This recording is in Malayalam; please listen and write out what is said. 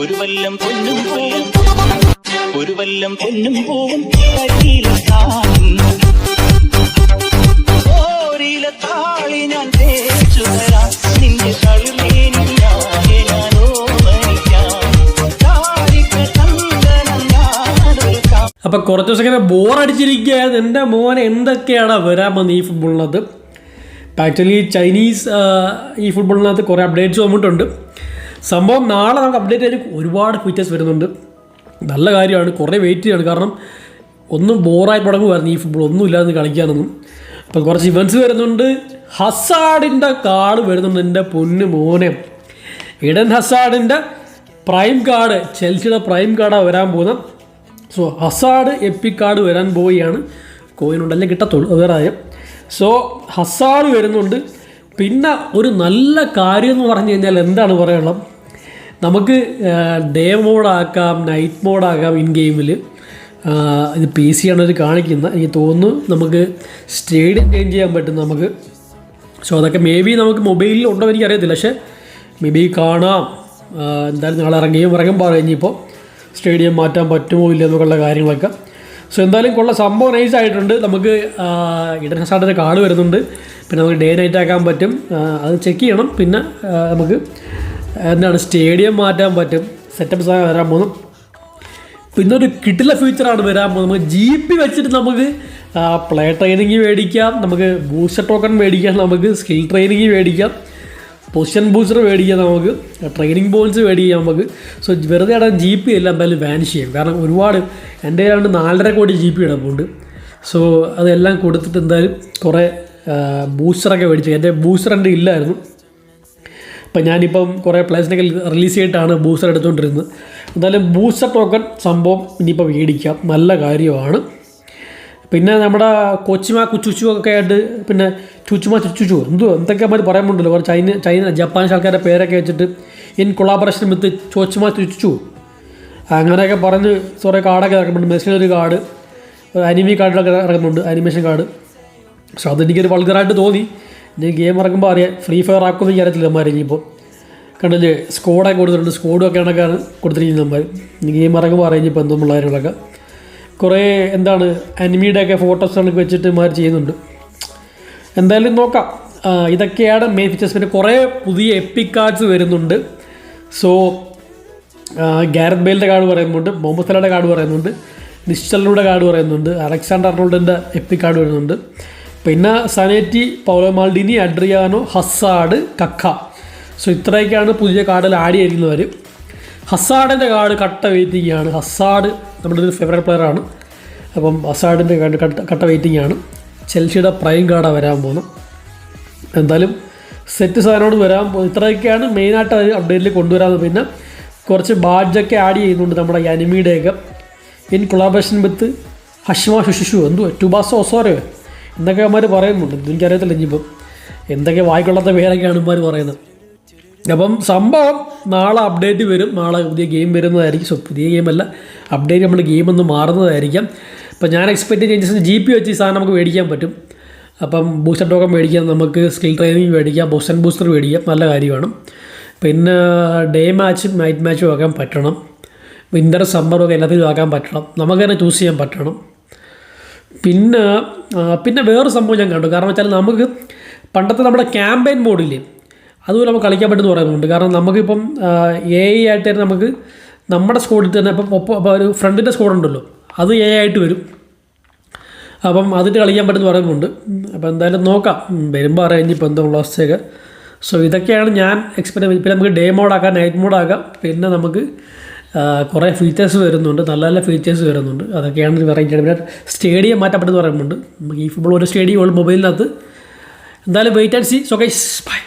ഒരു വല്ലം പൊന്നും പൂവും ഒരു വല്ലം പൊന്നും പൂവും ഓരില അപ്പോൾ കുറച്ച് ദിവസം ഇങ്ങനെ ബോറടിച്ചിരിക്കുകയാണ് എന്റെ മോനെ എന്തൊക്കെയാണ് വരാൻ വന്ന് ഈ ഫുട്ബോളിനകത്ത് ആക്ച്വലി ചൈനീസ് ഈ ഫുട്ബോളിനകത്ത് കുറേ അപ്ഡേറ്റ്സ് വന്നിട്ടുണ്ട്. സംഭവം നാളെ നമുക്ക് അപ്ഡേറ്റ് ആയിട്ട് ഒരുപാട് ഫീച്ചേഴ്സ് വരുന്നുണ്ട്. നല്ല കാര്യമാണ്. കുറേ വെയിറ്റ് ചെയ്യാണ്. കാരണം ഒന്നും ബോറായി തുടങ്ങുമായിരുന്നു ഈ ഫുട്ബോൾ ഒന്നും ഇല്ലാതെ കളിക്കാനൊന്നും. അപ്പം കുറച്ച് ഇവന്റ്സ് വരുന്നുണ്ട്. ഹസാഡിന്റെ കാർഡ് വരുന്നുണ്ട് എന്റെ പൊന്ന് മോനെ. ഇടൻ ഹസാഡിന്റെ പ്രൈം കാർഡ് ചെൽസിയുടെ പ്രൈം കാർഡാണ് വരാൻ പോകുന്നത്. സോ ഹസാഡ് എപ്പിക് കാർഡ് വരാൻ പോവുകയാണ്. കോയിൻ ഉണ്ടല്ലേ? കിട്ടത്തുള്ളൂ. അത് വേറെ സോ ഹസാഡ് വരുന്നുണ്ട്. പിന്നെ ഒരു നല്ല കാര്യം എന്ന് പറഞ്ഞു കഴിഞ്ഞാൽ എന്താണ് പറയാനുള്ളത്? നമുക്ക് ഡേ മോഡാക്കാം നൈറ്റ് മോഡാക്കാം ഇൻ ഗെയിമിൽ ഇത് പി സി ആണ് ഇത് കാണിക്കുന്ന എനിക്ക് തോന്നുന്നു നമുക്ക് സ്റ്റേഡിയം ചേഞ്ച് ചെയ്യാൻ പറ്റും നമുക്ക്. സോ അതൊക്കെ മേ ബി നമുക്ക് മൊബൈലിൽ ഉണ്ടോ എനിക്കറിയത്തില്ല. പക്ഷേ മേ ബി കാണാം എന്തായാലും നാളെ ഇറങ്ങിയും ഇറങ്ങുമ്പോൾ ഇനിയിപ്പോൾ. സ്റ്റേഡിയം മാറ്റാൻ പറ്റുമോ ഇല്ല എന്നൊക്കെയുള്ള കാര്യങ്ങളൊക്കെ. സോ എന്തായാലും കൊള്ള സംഭവം നൈസ് ആയിട്ടുണ്ട്. നമുക്ക് ഇടൻ ഹസാഡിന്റെ കാർഡ് വരുന്നുണ്ട്. പിന്നെ നമുക്ക് ഡേ നൈറ്റ് ആക്കാൻ പറ്റും. അത് ചെക്ക് ചെയ്യണം. പിന്നെ നമുക്ക് എന്താണ് സ്റ്റേഡിയം മാറ്റാൻ പറ്റും. സെറ്റപ്പ് സാധനം വരാൻ പോകുന്നു. പിന്നെ ഒരു കിട്ടില്ല ഫ്യൂച്ചറാണ് വരാൻ പോകുന്നത്. നമുക്ക് ജി പി വെച്ചിട്ട് നമുക്ക് പ്ലേ ട്രെയിനിങ് മേടിക്കാം നമുക്ക് ബൂസ്റ്റർ ടോക്കൺ മേടിക്കാം. നമുക്ക് സ്കിൽ ട്രെയിനിങ് മേടിക്കാം പൊസിഷൻ ബൂസ്റ്റർ മേടിക്കാം നമുക്ക്. ട്രെയിനിങ് പോയിന്റ്സ് മേടിക്കാം നമുക്ക്. സോ വെറുതെ ഇടാൻ ജി പി എല്ലാം എന്തായാലും വാനിഷ് ചെയ്യും. കാരണം ഒരുപാട് എന്റെ കയ്യിലാണ്ട് നാലര കോടി ജി പി ഇടപ്പുണ്ട് സോ അതെല്ലാം കൊടുത്തിട്ട് എന്തായാലും കുറേ ബൂസ്റ്ററൊക്കെ മേടിച്ചു എന്റെ ബൂസ്റ്റർ എന്റെ ഇല്ലായിരുന്നു. ഇപ്പം ഞാനിപ്പം കുറേ പ്ലേസിനൊക്കെ റിലീസ് ചെയ്തിട്ടാണ് ബൂസ്റ്റർ എടുത്തുകൊണ്ടിരുന്നത് എന്തായാലും ബൂസ്റ്റർ ടോക്കൺ സംഭവം ഇനിയിപ്പോൾ മേടിക്കാം നല്ല കാര്യമാണ്. പിന്നെ നമ്മുടെ കൊച്ചിമ കുച്ചുച്ചു ഒക്കെ ആയിട്ട് പിന്നെ ചുച്ചുമ ചുച്ചുച്ചു എന്തോ എന്തൊക്കെ മാതിരി പറയാൻ കുറേ ചൈന ചൈന ജപ്പാനീസ് ആൾക്കാരുടെ പേരൊക്കെ വെച്ചിട്ട് ഇൻ കൊളാബറേഷൻ വിത്ത് ചോച്ചുമ ചുച്ചു അങ്ങനെയൊക്കെ പറഞ്ഞ് കുറേ കാർഡൊക്കെ ഇറക്കുന്നുണ്ട്. മെസ്സിന്റെ ഒരു കാർഡ് അനിമി കാർഡിലൊക്കെ ഇറങ്ങുന്നുണ്ട് അനിമേഷൻ കാർഡ്. പക്ഷെ അതെനിക്കൊരു വൾഗറായിട്ട് തോന്നി. ഇനി ഗെയിം ഇറക്കുമ്പോൾ അറിയാം. ഫ്രീ ഫയർ ആക്കുമെന്ന് വിചാരത്തില്ല അമ്മമാർ ഇനിയിപ്പോൾ കണ്ടില്ലേ? സ്കോഡൊക്കെ കൊടുത്തിട്ടുണ്ട്. സ്കോഡും ഒക്കെ കൊടുത്തിരിക്കുന്നത് അമ്മമാർ ഇനി ഗെയിം ഇറങ്ങുമ്പോൾ അറിയാം ഇനിയിപ്പോൾ എന്തും പിള്ളേരുകളൊക്കെ കുറേ എന്താണ് അനിമിയുടെ ഫോട്ടോസ് കണക്ക് വെച്ചിട്ട് മാറി ചെയ്യുന്നുണ്ട്. എന്തായാലും നോക്കാം. ഇതൊക്കെയാണ് മെയിൻ ഫീച്ചേഴ്സ് പിന്നെ കുറേ പുതിയ എപ്പിക് കാർഡ്സ് വരുന്നുണ്ട്. സോ ഗാരത് ബെയിലിന്റെ കാർഡ് പറയുന്നുണ്ട് മുഹമ്മദ് സലയുടെ കാർഡ് പറയുന്നുണ്ട് നിശ്ചലിനുടെ കാർഡ് പറയുന്നുണ്ട് അലക്സാണ്ടർ അർണോൾഡിന്റെ എപ്പിക് കാർഡ് വരുന്നുണ്ട്. പിന്നെ Zanetti Paolo Maldini Adriano Hazard Kaka so ഇത്രയൊക്കെയാണ് പുതിയ കാർഡിൽ ആഡ് ചെയ്തിരിക്കുന്നവർ ഹസാഡിന്റെ കാർഡ് കട്ട വെയിറ്റിംഗ് ആണ് ഹസാഡ് നമ്മുടെ ഒരു ഫേവറേറ്റ് പ്ലെയറാണ് അപ്പം അസാഡിന്റെ കട്ട വെയിറ്റിംഗ് ആണ്. ചെൽസിയുടെ പ്രൈം കാർഡാണ് വരാൻ പോകുന്നത് എന്തായാലും സെറ്റ് സാധനോട് വരാൻ ഇത്രയൊക്കെയാണ് മെയിനായിട്ട് അപ്ഡേറ്റിൽ കൊണ്ടുവരാമെന്ന് പിന്നെ കുറച്ച് ബാഡ്ജൊക്കെ ആഡ് ചെയ്യുന്നുണ്ട് നമ്മുടെ അനിമിയുടെയൊക്കെ ഇൻ കൊളാബറേഷൻ വിത്ത് ഹഷ്മ ശുശുഷു എന്തോ ടുബാസോ ഒസോരോ എന്നൊക്കെ അവന്മാർ പറയുന്നുണ്ട്. എനിക്കറിയത്തില്ല ഇനിയിപ്പം. എന്തൊക്കെ വായിക്കൊള്ളാത്ത പേരൊക്കെയാണ് ഇവന്മാർ പറയുന്നത്. അപ്പം സംഭവം നാളെ അപ്ഡേറ്റ് വരും. നാളെ പുതിയ ഗെയിം വരുന്നതായിരിക്കും. സോ പുതിയ ഗെയിമല്ല അപ്ഡേറ്റ് നമ്മൾ ഗെയിം ഒന്ന് മാറുന്നതായിരിക്കാം. അപ്പം ഞാൻ എക്സ്പെക്ട് ചേഞ്ചസ് ജി പി വെച്ച് ഈ സാധനം നമുക്ക് മേടിക്കാൻ പറ്റും. അപ്പം ബൂസ്റ്റർ ടോക്കൺ മേടിക്കാം. നമുക്ക് സ്കിൽ ട്രെയിനിങ് മേടിക്കാം. ബൂസ്റ്റർ ബൂസ്റ്റർ മേടിക്കാം. നല്ല കാര്യമാണ് പിന്നെ ഡേ മാച്ചും നൈറ്റ് മാച്ചും ആക്കാൻ പറ്റണം. വിന്റർ സമ്മറും ഒക്കെ എല്ലാത്തിലും ആക്കാൻ പറ്റണം. നമുക്ക് തന്നെ ചൂസ് ചെയ്യാൻ പറ്റണം. പിന്നെ പിന്നെ വേറൊരു സംഭവം ഞാൻ കണ്ടു. കാരണം വെച്ചാൽ നമുക്ക് പണ്ടത്തെ നമ്മുടെ ക്യാമ്പയിൻ മോഡില്ലേ അതുപോലെ നമുക്ക് കളിക്കാൻ പറ്റുമെന്ന് പറയുന്നുണ്ട് കാരണം നമുക്കിപ്പം എ ഐ ആയിട്ട് തന്നെ നമുക്ക് നമ്മുടെ സ്കോഡിൽ തന്നെ ഇപ്പം ഒപ്പം അപ്പോൾ ഒരു ഫ്രണ്ടിന്റെ സ്കോഡ് ഉണ്ടല്ലോ. അത് എ ആയിട്ട് വരും. അപ്പം അതിട്ട് കളിക്കാൻ പറ്റുമെന്ന് പറയുന്നുണ്ട് അപ്പോൾ എന്തായാലും നോക്കാം. വരുമ്പോൾ അറിയാം ഇനിയിപ്പോൾ എന്താ ഉള്ള അവസ്ഥയൊക്കെ. സോ ഇതൊക്കെയാണ് ഞാൻ എക്സ്പെക്ട് പിന്നെ നമുക്ക് ഡേ മോഡാക്കാം നൈറ്റ് മോഡാക്കാം പിന്നെ നമുക്ക് കുറേ ഫീച്ചേഴ്സ് വരുന്നുണ്ട്. നല്ല നല്ല ഫീച്ചേഴ്സ് വരുന്നുണ്ട്. അതൊക്കെയാണ് വെറൈറ്റി പിന്നെ സ്റ്റേഡിയം മാറ്റപ്പെട്ടെന്ന് പറയുന്നുണ്ട് നമുക്ക് ഈ ഫുട്ബോൾ ഒരു സ്റ്റേഡിയം ഉള്ളു മൊബൈലിനകത്ത് എന്തായാലും wait and see so guys bye